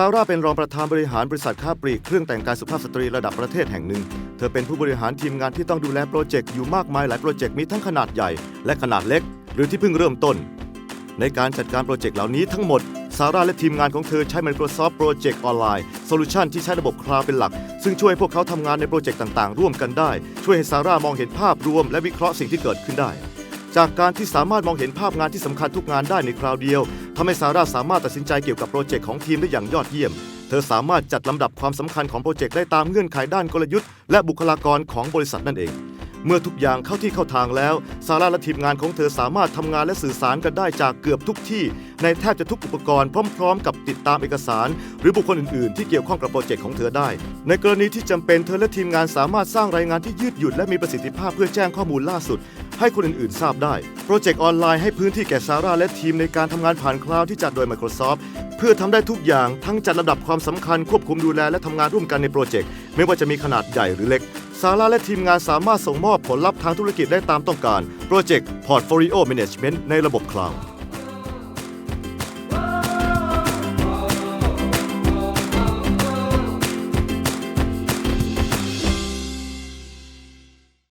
ซาร่าเป็นรองประธานบริหารบริษัทค้าปลีกเครื่องแต่งกายสุภาพสตรีระดับประเทศแห่งหนึ่ง เธอเป็นผู้บริหารทีมงานที่ต้องดูแลโปรเจกต์อยู่มากมายหลายโปรเจกต์มีทั้งขนาดใหญ่ และขนาดเล็ก หรือที่เพิ่งเริ่มต้น ในการจัดการโปรเจกต์เหล่านี้ทั้งหมด ซาร่าและทีมงานของเธอใช้ Microsoft Project Online Solution ที่ใช้ระบบคลาวด์เป็นหลัก ซึ่งช่วยพวกเขาทำงานในโปรเจกต์ต่างๆ ร่วมกันได้ ช่วยให้ซาร่ามองเห็นภาพรวมและวิเคราะห์สิ่งที่เกิดขึ้นได้ จากการที่สามารถมองเห็นภาพงานที่สำคัญทุกงานได้ในคราวเดียวทำให้ซาร่าสามารถตัดสินใจเกี่ยวกับโปรเจกต์ของทีมได้อย่างยอดเยี่ยม เธอสามารถจัดลำดับความสำคัญของโปรเจกต์ได้ตามเงื่อนไขด้านกลยุทธ์และบุคลากรของบริษัทนั่นเอง เมื่อทุกอย่างเข้าที่เข้าทางแล้วซาร่าและทีมงานของเธอสามารถทำงานและสื่อสารกันได้จากเกือบทุกที่ ในแทบจะทุกอุปกรณ์พร้อม ๆ กับติดตามเอกสาร หรือบุคคลอื่น ๆ ที่เกี่ยวข้องกับโปรเจกต์ของเธอได้ ในกรณีที่จำเป็นเธอและทีมงานสามารถสร้างรายงานที่ยืดหยุ่นและมีประสิทธิภาพเพื่อแจ้งข้อมูลล่าสุด ให้คนอื่นๆ ทราบได้ โปรเจกต์ออนไลน์ให้พื้นที่แก่ซาร่าและทีมในการทำงานผ่านคลาวด์ที่จัดโดย Microsoft เพื่อทำได้ทุกอย่างทั้งจัดลำดับความสำคัญควบคุมดูแลและทำงานร่วมกันในโปรเจกต์ไม่ว่าจะมีขนาดใหญ่หรือเล็กซาร่าและทีมงานสามารถส่งมอบผลลัพธ์ทางธุรกิจได้ตามต้องการโปรเจกต์ Portfolio Management ในระบบคลาวด์